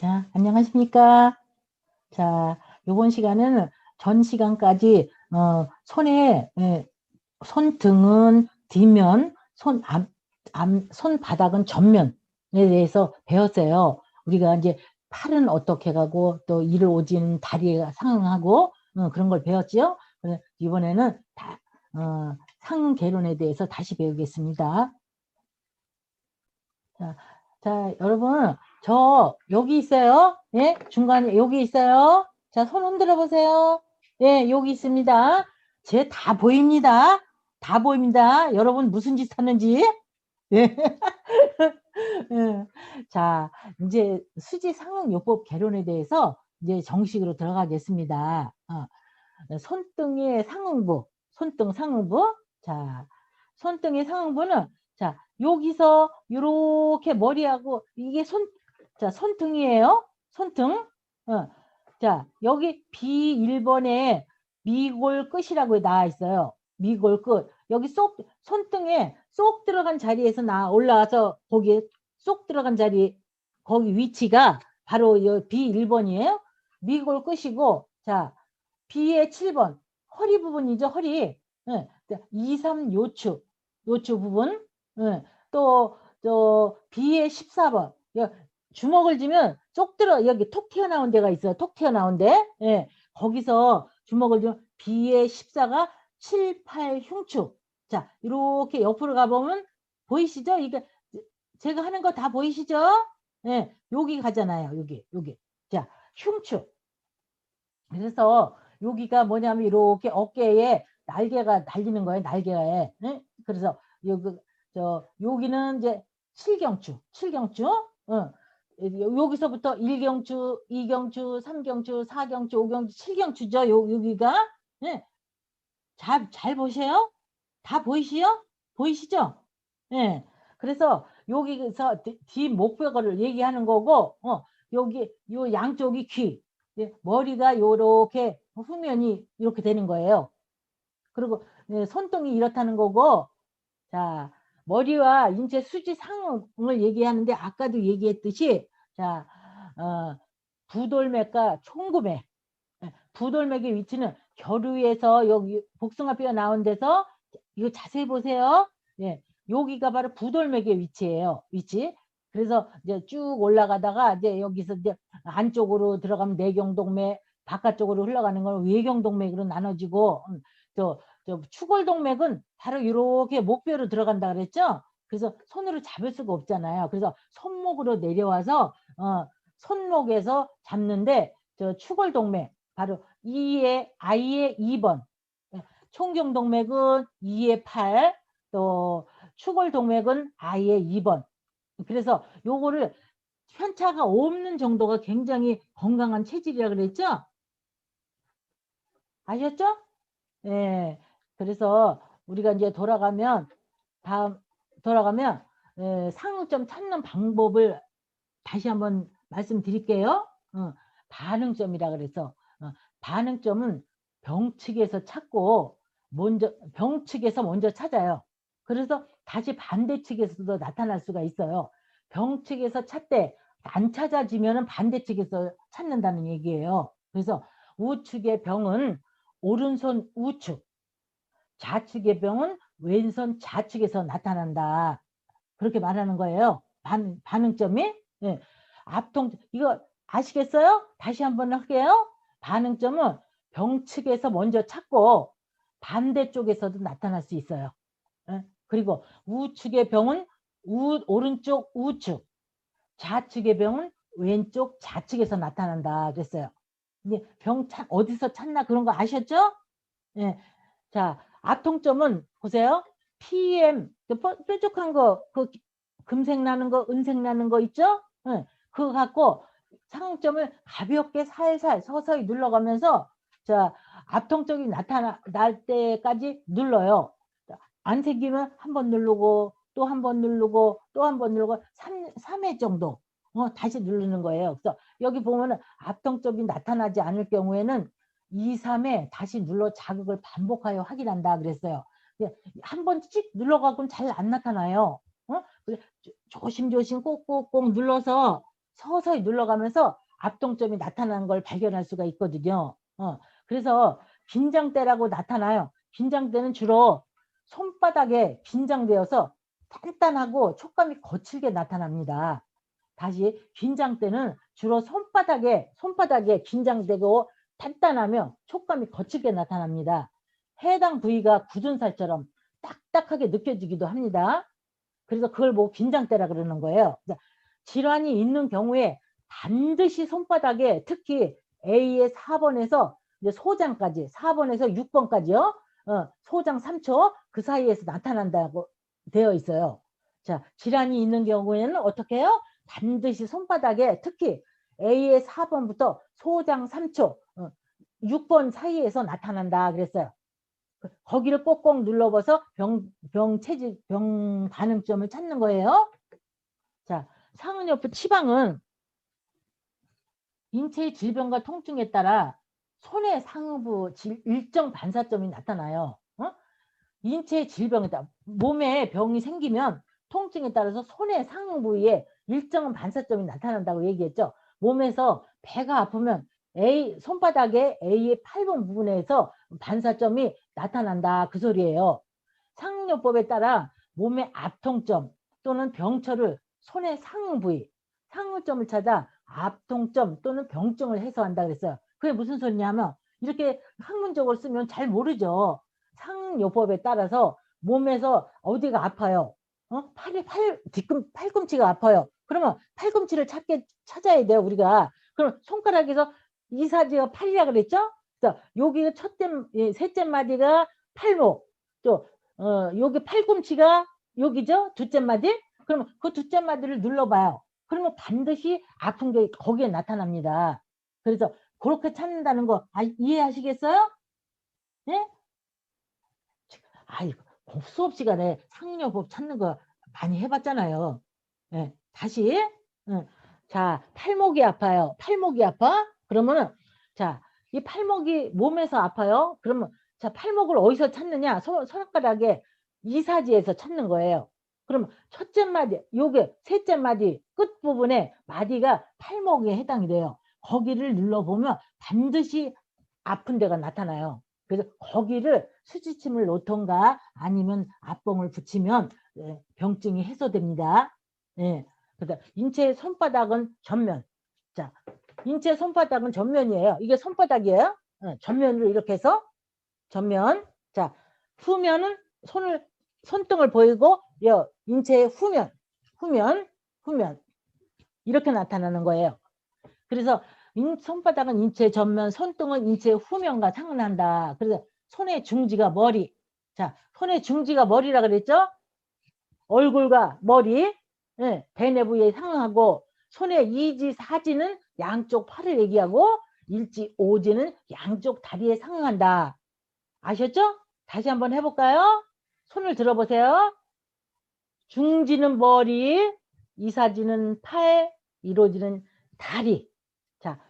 자, 안녕하십니까? 자, 요번 시간은 전 시간까지 어, 손에 예, 손등은 뒷면, 손 앞, 앞, 손바닥은 전면에 대해서 배웠어요. 우리가 이제 팔은 어떻게 가고 또 이를 오진 다리가 상응하고 어, 그런 걸. 그래서 이번에는 다, 어, 상응 개론에 대해서 다시 배우겠습니다. 자, 자, 여러분, 저 여기 있어요. 예, 중간에 여기 있어요. 자, 손 흔들어 보세요. 예, 여기 있습니다. 제 다 보입니다. 다 보입니다. 여러분 무슨 짓 하는지. 예. 예. 자, 이제 수지 상응 요법 개론에 대해서 이제 정식으로 들어가겠습니다. 어, 손등의 상응부, 손등 상응부. 자, 손등의 상응부는 자, 여기서 이렇게 머리하고 이게 손, 자, 손등이에요. 손등. 어. 자, 여기 B1번에 미골 끝이라고 나와 있어요. 미골 끝. 여기 쏙, 손등에 쏙 들어간 자리에서 나 올라와서 거기에 쏙 들어간 자리, 거기 위치가 바로 B1번이에요. 미골 끝이고, 자, B의 7번. 허리 부분이죠, 허리. 네. 2, 3 요추. 요추 부분. 네. 또, 저, B의 14번. 주먹을 쥐면 쏙 들어, 여기 톡 튀어나온 데가 있어요. 톡 튀어나온 데. 예. 거기서 주먹을 쥐면 B의 14가 7, 8 흉추. 자, 이렇게 옆으로 가보면 보이시죠? 이게 제가 하는 거 다 보이시죠? 예. 여기 가잖아요. 여기, 여기. 자, 흉추. 그래서 여기가 뭐냐면 이렇게 어깨에 날개가 달리는 거예요. 날개에. 예? 그래서 여기 저 여기는 이제 칠경추, 칠경추. 어. 여기서부터 1경추, 2경추, 3경추, 4경추, 5경추, 7경추죠. 요, 여기가. 네. 잘, 잘 보세요. 다 보이시요? 보이시죠? 네. 그래서 여기서 뒷목뼈를 얘기하는 거고, 어, 여기, 요 양쪽이 귀. 네. 머리가 요렇게 후면이 이렇게 되는 거예요. 그리고 네, 손등이 이렇다는 거고, 자, 머리와 인체 수지 상응을 얘기하는데 아까도 얘기했듯이 자 어, 부돌맥과 총구맥 예, 부돌맥의 위치는 겨루에서 여기 복숭아뼈 나온 데서 이거 자세히 보세요. 예, 여기가 바로 부돌맥의 위치예요. 위치. 그래서 이제 쭉 올라가다가 이제 여기서 이제 안쪽으로 들어가면 내경동맥, 바깥쪽으로 흘러가는 건 외경동맥으로 나눠지고 음, 또 추골동맥은 바로 이렇게 목뼈로 들어간다 그랬죠? 그래서 손으로 잡을 수가 없잖아요. 그래서 손목으로 내려와서 어, 손목에서 잡는데 저 추골동맥 바로 2의 I의 2번 총경동맥은 2의 8, 또 추골동맥은 I의 2번. 그래서 요거를 편차가 없는 정도가 굉장히 건강한 체질이라 그랬죠? 아셨죠? 예. 네. 그래서 우리가 이제 돌아가면 다음 돌아가면 에, 상응점 찾는 방법을 다시 한번 말씀드릴게요. 어, 반응점이라 그래서 어, 반응점은 병 측에서 찾고 먼저 병 측에서 먼저 찾아요. 그래서 다시 반대 측에서도 나타날 수가 있어요. 병 측에서 찾되 안 찾아지면 반대 측에서 찾는다는 얘기예요. 그래서 우측의 병은 오른손 우측, 좌측의 병은 왼손 좌측에서 나타난다. 그렇게 말하는 거예요. 반, 반응점이. 예. 앞통, 이거 아시겠어요? 다시 한번 할게요. 반응점은 병 측에서 먼저 찾고 반대쪽에서도 나타날 수 있어요. 예. 그리고 우측의 병은 우, 오른쪽 우측, 좌측의 병은 왼쪽 좌측에서 나타난다 그랬어요. 근데 병 찾, 어디서 찾나 그런 거 아셨죠? 예. 자, 아통점은 보세요. PM 그 뾰족한 거, 그 금색 나는 거, 은색 나는 거 있죠? 네. 그거 갖고 상점을 가볍게 살살 서서히 눌러가면서 자 앞통 쪽이 나타날 때까지 눌러요. 안 생기면 한 번 누르고 또 한 번 누르고 또 한 번 누르고 3, 3회 정도 어, 다시 누르는 거예요. 그래서 여기 보면 은 앞통 쪽이 나타나지 않을 경우에는 2, 3회 다시 눌러 자극을 반복하여 확인한다 그랬어요. 한 번 찍 눌러가고는 잘안 나타나요. 어? 조심조심 꼭꼭꼭 눌러서 서서히 눌러가면서 압동점이 나타나는 걸 발견할 수가 있거든요. 어, 그래서 긴장대라고 나타나요. 긴장대는 주로 손바닥에 긴장되어서 단단하고 촉감이 거칠게 나타납니다. 다시 긴장대는 주로 손바닥에 손바닥에 긴장되고 단단하며 촉감이 거칠게 나타납니다. 해당 부위가 굳은 살처럼 딱딱하게 느껴지기도 합니다. 그래서 그걸 보고 긴장대라 그러는 거예요. 질환이 있는 경우에 반드시 손바닥에 특히 A의 4번에서 이제 소장까지 4번에서 6번까지요. 어, 소장 3초 그 사이에서 나타난다고 되어 있어요. 자, 질환이 있는 경우에는 어떻게 해요? 반드시 손바닥에 특히 A의 4번부터 소장 3초, 어, 6번 사이에서 나타난다 그랬어요. 그, 거기를 꼭꼭 눌러봐서 병, 병 체질, 병 반응점을 찾는 거예요. 자, 상은여프 치방은 인체의 질병과 통증에 따라 손의 상부 질, 일정 반사점이 나타나요. 어? 인체의 질병에 따라 몸에 병이 생기면 통증에 따라서 손의 상부 부위에 일정한 반사점이 나타난다고 얘기했죠. 몸에서 배가 아프면 A 손바닥에 A의 8번 부분에서 반사점이 나타난다 그 소리예요. 상용요법에 따라 몸의 앞통점 또는 병철을 손의 상부 부위, 상부점을 찾아 앞통점 또는 병증을 해소한다 그랬어요. 그게 무슨 소리냐면 이렇게 학문적으로 쓰면 잘 모르죠. 상요법에 따라서 몸에서 어디가 아파요. 어? 팔이 팔 뒤꿈 팔꿈치가 아파요. 그러면 팔꿈치를 찾게 찾아야 돼요 우리가. 그럼 손가락에서 이사지가 팔이라 그랬죠? 자, 여기가 첫째 예, 셋째 마디가 팔목, 또 어, 여기 팔꿈치가 여기죠? 둘째 마디. 그러면 그 둘째 마디를 눌러봐요. 그러면 반드시 아픈 게 거기에 나타납니다. 그래서 그렇게 찾는다는 거 아, 이해하시겠어요? 예? 아이 수업 시간에 상여법 찾는 거 많이 해봤잖아요. 예, 다시 예. 자 팔목이 아파요. 팔목이 아파? 그러면은 자 이 팔목이 몸에서 아파요. 그러면 자 팔목을 어디서 찾느냐? 손, 손가락에 이사지에서 찾는 거예요. 그럼 첫째 마디, 요게 셋째 마디 끝 부분에 마디가 팔목에 해당이 돼요. 거기를 눌러보면 반드시 아픈 데가 나타나요. 그래서 거기를 수지침을 놓던가 아니면 압봉을 붙이면 예, 병증이 해소됩니다. 예. 그러니까 인체 손바닥은 전면. 자, 인체 손바닥은 전면이에요. 이게 손바닥이에요. 예, 전면으로 이렇게 해서 전면. 자, 후면은 손을 손등을 보이고 여 인체의 후면, 후면, 후면 이렇게 나타나는 거예요. 그래서 인, 손바닥은 인체 전면, 손등은 인체 후면과 상응한다. 그래서 손의 중지가 머리. 자, 손의 중지가 머리라 그랬죠? 얼굴과 머리, 예, 대뇌 부위에 상응하고 손의 이지, 사지는 양쪽 팔을 얘기하고 일지, 오지는 양쪽 다리에 상응한다. 아셨죠? 다시 한번 해볼까요? 손을 들어보세요. 중지는 머리, 이사지는 팔, 이로지는 다리. 자,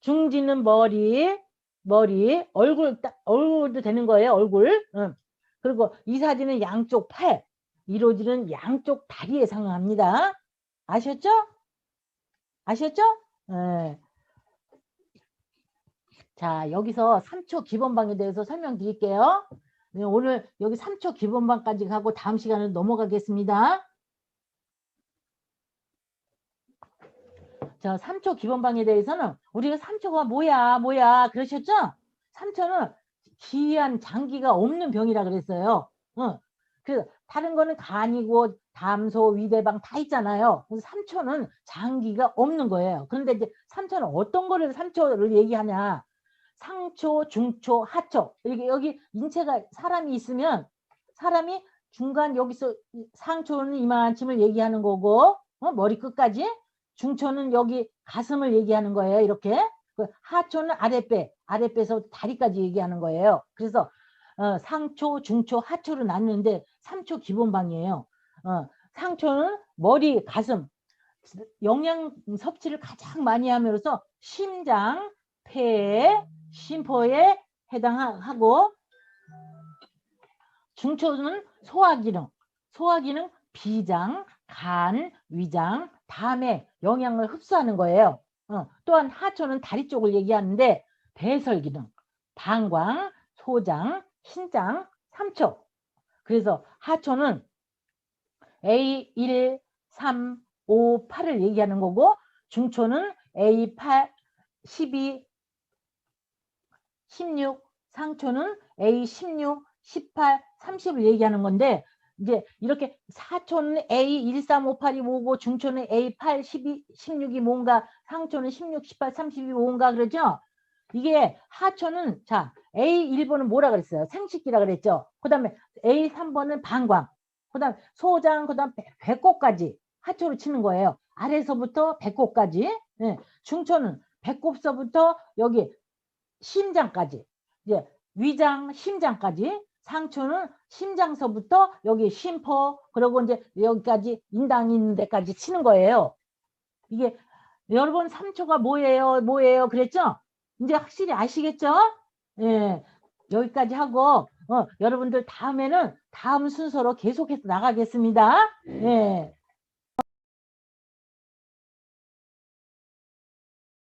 중지는 머리, 머리, 얼굴, 얼굴도 되는 거예요, 얼굴. 응. 그리고 이사지는 양쪽 팔, 이로지는 양쪽 다리에 상응합니다. 아셨죠? 아셨죠? 네. 자, 여기서 3초 기본방에 대해서 설명드릴게요. 네, 오늘 여기 3초 기본반까지 가고 다음 시간은 넘어가겠습니다. 자, 3초 기본방에 대해서는 우리가 3초가 뭐야, 뭐야, 그러셨죠? 3초는 기이한 장기가 없는 병이라 그랬어요. 어. 그래서 다른 거는 간이고 담소, 위대방 다 있잖아요. 그래서 3초는 장기가 없는 거예요. 그런데 이제 3초는 어떤 거를 3초를 얘기하냐? 상초, 중초, 하초 이렇게 여기 인체가 사람이 있으면 사람이 중간 여기서 상초는 이만큼을 얘기하는 거고 어? 머리 끝까지 중초는 여기 가슴을 얘기하는 거예요. 이렇게 그 하초는 아랫배, 아랫배에서 다리까지 얘기하는 거예요. 그래서 어, 상초, 중초, 하초로 나누는데 3초 기본방이에요. 어, 상초는 머리, 가슴, 영양 섭취를 가장 많이 함으로써 심장, 폐, 심포에 해당하고 중초는 소화기능, 소화기능 비장, 간, 위장, 다음에 영양을 흡수하는 거예요. 어, 또한 하초는 다리 쪽을 얘기하는데 배설 기능, 방광, 소장, 신장, 삼초. 그래서 하초는 A1, 3, 5, 8을 얘기하는 거고 중초는 A8, 12, 16, 상초는 A16, 18, 30을 얘기하는 건데 이제 이렇게 사초는 A 1, 3, 5, 8이 뭐고 중초는 A 8, 12, 16이 뭔가 상초는 16, 18, 30이 뭔가 그러죠? 이게 하초는 자 A 1번은 뭐라 그랬어요? 생식기라 그랬죠? 그 다음에 A 3번은 방광 그 다음 소장 그 다음 배꼽까지 하초로 치는 거예요. 아래서부터 배꼽까지 예. 중초는 배꼽서부터 여기 심장까지 이제 위장 심장까지 상초는 심장서부터 여기 심포 그리고 이제 여기까지 인당 있는 데까지 치는 거예요. 이게 여러분 3초가 뭐예요? 뭐예요? 그랬죠? 이제 확실히 아시겠죠? 예. 여기까지 하고 어, 여러분들 다음에는 다음 순서로 계속해서 나가겠습니다. 예.